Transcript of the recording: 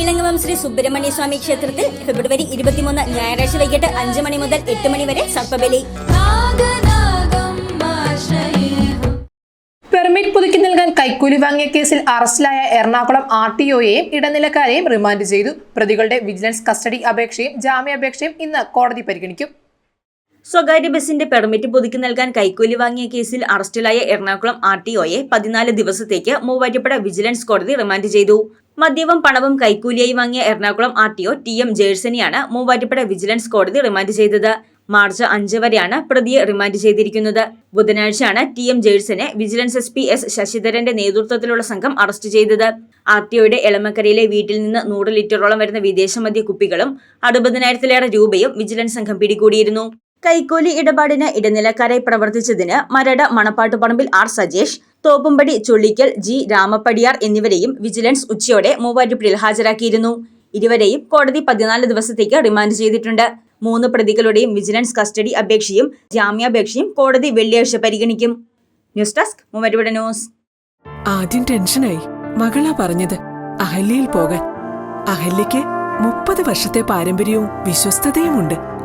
ഇളങ്ങവം ശ്രീ സുബ്രഹ്മണ്യ സ്വാമി ക്ഷേത്രത്തിൽ ഫെബ്രുവരി ഇരുപത്തിമൂന്ന് ഞായറാഴ്ച വൈകിട്ട് അഞ്ച് മണി മുതൽ എട്ട് മണി വരെ സർപ്പബലി. പെർമിറ്റ് പുതുക്കി നൽകാൻ കൈക്കൂലി വാങ്ങിയ കേസിൽ അറസ്റ്റിലായ എറണാകുളം ആർ ടി ഒയെയും ഇടനിലക്കാരെയും റിമാൻഡ് ചെയ്തു. പ്രതികളുടെ വിജിലൻസ് കസ്റ്റഡി അപേക്ഷയും ജാമ്യാപേക്ഷയും ഇന്ന് കോടതി പരിഗണിക്കും. സ്വകാര്യ ബസിന്റെ പെർമിറ്റ് പുതുക്കി നൽകാൻ കൈക്കൂലി വാങ്ങിയ കേസിൽ അറസ്റ്റിലായ എറണാകുളം ആർ ടി ഒയെ പതിനാല് ദിവസത്തേക്ക് മൂവാറ്റുപുഴ വിജിലൻസ് കോടതി റിമാൻഡ് ചെയ്തു. മദ്യവും പണവും കൈക്കൂലിയായി വാങ്ങിയ Ernakulam R T O T M ജേഴ്സനെയാണ് Muvattupuzha vigilance കോടതി റിമാൻഡ് ചെയ്തത്. മാർച്ച് അഞ്ച് വരെയാണ് പ്രതിയെ റിമാൻഡ് ചെയ്തിരിക്കുന്നത്. ബുധനാഴ്ചയാണ് ടി എം ജേഴ്സനെ വിജിലൻസ് എസ് പി എസ് ശശിധരന്റെ നേതൃത്വത്തിലുള്ള സംഘം അറസ്റ്റ് ചെയ്തത്. ആർ ടി ഒയുടെ എളമക്കരയിലെ വീട്ടിൽ നിന്ന് നൂറ് ലിറ്ററോളം വരുന്ന വിദേശ മദ്യ കുപ്പികളും അറുപതിനായിരത്തിലേറെ രൂപയും വിജിലൻസ് സംഘം പിടികൂടിയിരുന്നു. കൈക്കൂലി ഇടപാടിന് ഇടനിലക്കാരായി പ്രവർത്തിച്ചതിന് മരട് മണപ്പാട്ടുപറമ്പിൽ ആർ സജേഷ് തോപ്പുംപടി ചുള്ളിക്കൽ ജി. രാമപ്പടിയാർ എന്നിവരെയും വിജിലൻസ് ഉച്ചയോടെ മൂവാറ്റുപുഴയിൽ ഹാജരാക്കിയിരുന്നു. ഇരുവരെയും കോടതി പതിനാല് ദിവസത്തേക്ക് റിമാൻഡ് ചെയ്തിട്ടുണ്ട്. മൂന്ന് പ്രതികളുടെയും വിജിലൻസ് കസ്റ്റഡി അപേക്ഷയും ജാമ്യാപേക്ഷയും കോടതി വെള്ളിയാഴ്ച പരിഗണിക്കും. News desk Muvattupuzha news. ആദ്യം ടെൻഷനായി. മകളാ പറഞ്ഞത് അഹല്യയിൽ പോകാൻ. അഹല്യയ്ക്ക് മുപ്പത് വർഷത്തെ പാരമ്പര്യവും വിശ്വസ്തതയുമുണ്ട്.